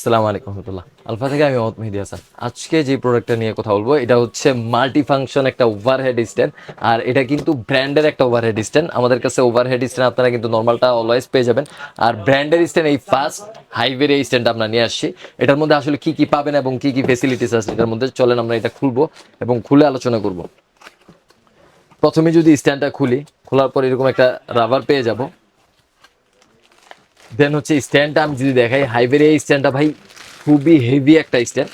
আসসালামু আলাইকুম রহমতুল্লাহ। আলফা থেকে আমি মোহাম্মদ মেহেদি হাসান। আজকে যে প্রোডাক্টটা নিয়ে কথা বলব, এটা হচ্ছে মাল্টি ফাংশন একটা ওভারহেড স্ট্যান্ড আর এটা কিন্তু ব্র্যান্ডের একটা ওভারহেড স্ট্যান্ড আমাদের কাছে ওভারহেড স্ট্যান্ড আপনারা কিন্তু নর্মালটা অলওয়েজ পেয়ে যাবেন। আর ব্র্যান্ডের স্ট্যান্ড এই ফার্স্ট হাইওয়ের এই স্ট্যান্ডটা আমরা নিয়ে আসছি। এটার মধ্যে আসলে কি কি পাবেন এবং কি কি ফেসিলিটিস আছে, এটার মধ্যে চলেন আমরা এটা খুলবো এবং খুলে আলোচনা করব। প্রথমে যদি স্ট্যান্ডটা খুলি, খোলার পর এরকম একটা রাবার পেয়ে যাব। দেন হচ্ছে স্ট্যান্ডটা আমি যদি দেখাই হাইভের এই স্ট্যান্ডটা ভাই খুবই হেভি একটা স্ট্যান্ড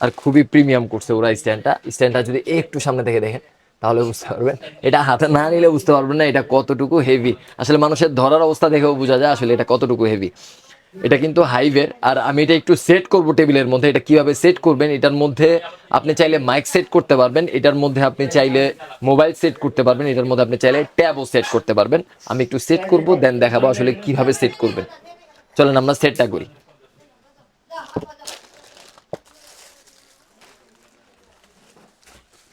আর খুবই প্রিমিয়াম করছে ওরা স্ট্যান্ডটা স্ট্যান্ডটা যদি একটু সামনে থেকে দেখেন, তাহলে বুঝতে পারবেন। এটা হাতে না নিলে বুঝতে পারবেন না এটা কতটুকু হেভি আসলে মানুষের ধরার অবস্থা দেখেও বোঝা যায় আসলে এটা কতটুকু হেভি এটা কিন্তু হাইভের আর আমি এটা একটু সেট করব টেবিলের মধ্যে। এটা কীভাবে সেট করবেন? এটার মধ্যে আপনি চাইলে মাইক সেট করতে পারবেন। এটার মধ্যে আপনি চাইলে মোবাইল সেট করতে পারবেন। এটার মধ্যে আপনি চাইলে ট্যাবও সেট করতে পারবেন। আমি একটু সেট করব দেন দেখাবো আসলে কীভাবে সেট করবেন। চলেন আমরা সেটটা করি।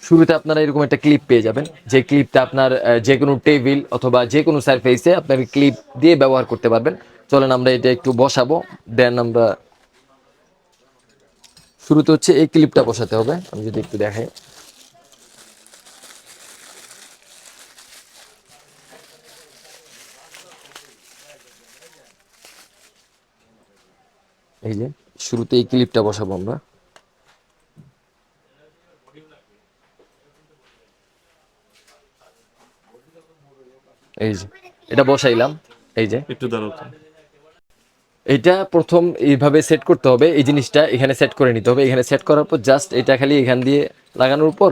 শুরুতে আপনারা এরকম একটা ক্লিপ পেয়ে যাবেন। যে ক্লিপটা আপনার যে কোনো টেবিল অথবা যে কোনো সারফেসে আপনার ক্লিপ দিয়ে ব্যবহার করতে পারবেন। চলেন আমরা এটা একটু বসাবো। দেন আমরা শুরুতে হচ্ছে এই ক্লিপটা বসাতে হবে। আমি যদি একটু দেখাই। এই যে, শুরুতে এই ক্লিপটা বসাবো আমরা। এই যে, এটা বসাইলাম। এই যে। একটু দাঁড়াও। এটা প্রথম এইভাবে সেট করতে হবে। এই জিনিসটা এখানে সেট করে নিতে হবে। এখানে সেট করার পর জাস্ট এটা খালি এখান দিয়ে লাগানোর পর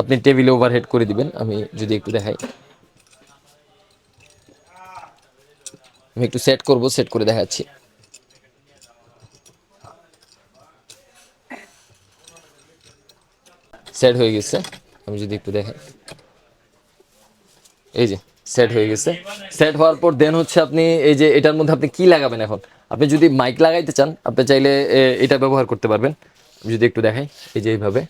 আপনি টেবিলে ওভারহেড করে দিবেন। আমি যদি একটু দেখাই। আমি একটু সেট করব সেট করে দেখাচ্ছি। সেট হয়ে গেছে। আমি যদি একটু দেখাই। এই যে। সেট হয়ে গেছে। সেট হওয়ার পর দেন হচ্ছে আপনি এই যে এটার মধ্যে আপনি কি লাগাবেন এখন? আপনি যদি মাইক লাগাইতে চান, আপনি চাইলে এটা ব্যবহার করতে পারবেন। যদি একটু দেখাই, এই যে এইভাবে।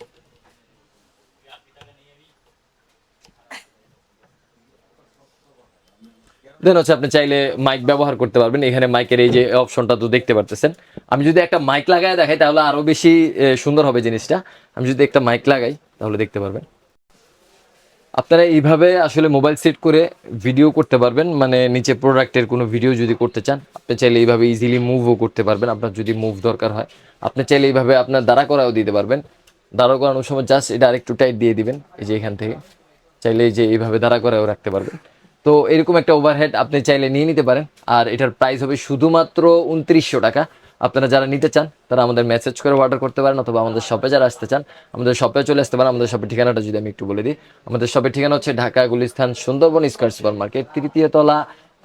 দেন হচ্ছে আপনি চাইলে মাইক ব্যবহার করতে পারবেন। এখানে মাইকের এই যে অপশনটা তো দেখতে পারতেছেন। আমি যদি একটা মাইক লাগাই দেখাই, তাহলে আরও বেশি সুন্দর হবে জিনিসটা। আমি যদি একটা মাইক লাগাই, তাহলে দেখতে পারবেন। আপনারা এইভাবে আসলে মোবাইল সেট করে ভিডিও করতে পারবেন। মানে নিচে প্রোডাক্টের কোনো ভিডিও যদি করতে চান, আপনি চাইলে এইভাবে ইজিলি মুভও করতে পারবেন। আপনার যদি মুভ দরকার হয়, আপনি চাইলে এইভাবে আপনার দাঁড়া করাও দিতে পারবেন। দাঁড়া করানোর সময় জাস্ট এটা আরেকটু টাইট দিয়ে দিবেন, এই যে এখান থেকে। চাইলে এই যে এইভাবে দাঁড়া করাও রাখতে পারবেন। তো এরকম একটা ওভারহেড আপনি চাইলে নিয়ে নিতে পারেন। আর এটার প্রাইস হবে শুধুমাত্র উনত্রিশশো টাকা। আপনারা যারা নিতে চান, তারা আমাদের মেসেজ করে অর্ডার করতে পারেন অথবা আমাদের শপে যারা আসতে চান, আমাদের শপে চলে আসতে পারেন। আমাদের শপের ঠিকানাটা যদি আমি একটু বলে দিই, আমাদের শপের ঠিকানা হচ্ছে Dhaka Gulistan Sundarban square super market তৃতীয় তলা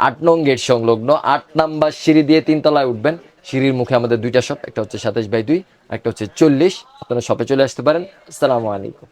আট নং গেট সংলগ্ন আট নাম্বার সিঁড়ি দিয়ে তিন তলায় উঠবেন। সিঁড়ির মুখে আমাদের দুইটা শপ একটা হচ্ছে সাতাশ বাই দুই, একটা হচ্ছে চল্লিশ। আপনারা শপে চলে আসতে পারেন। আসসালামু আলাইকুম।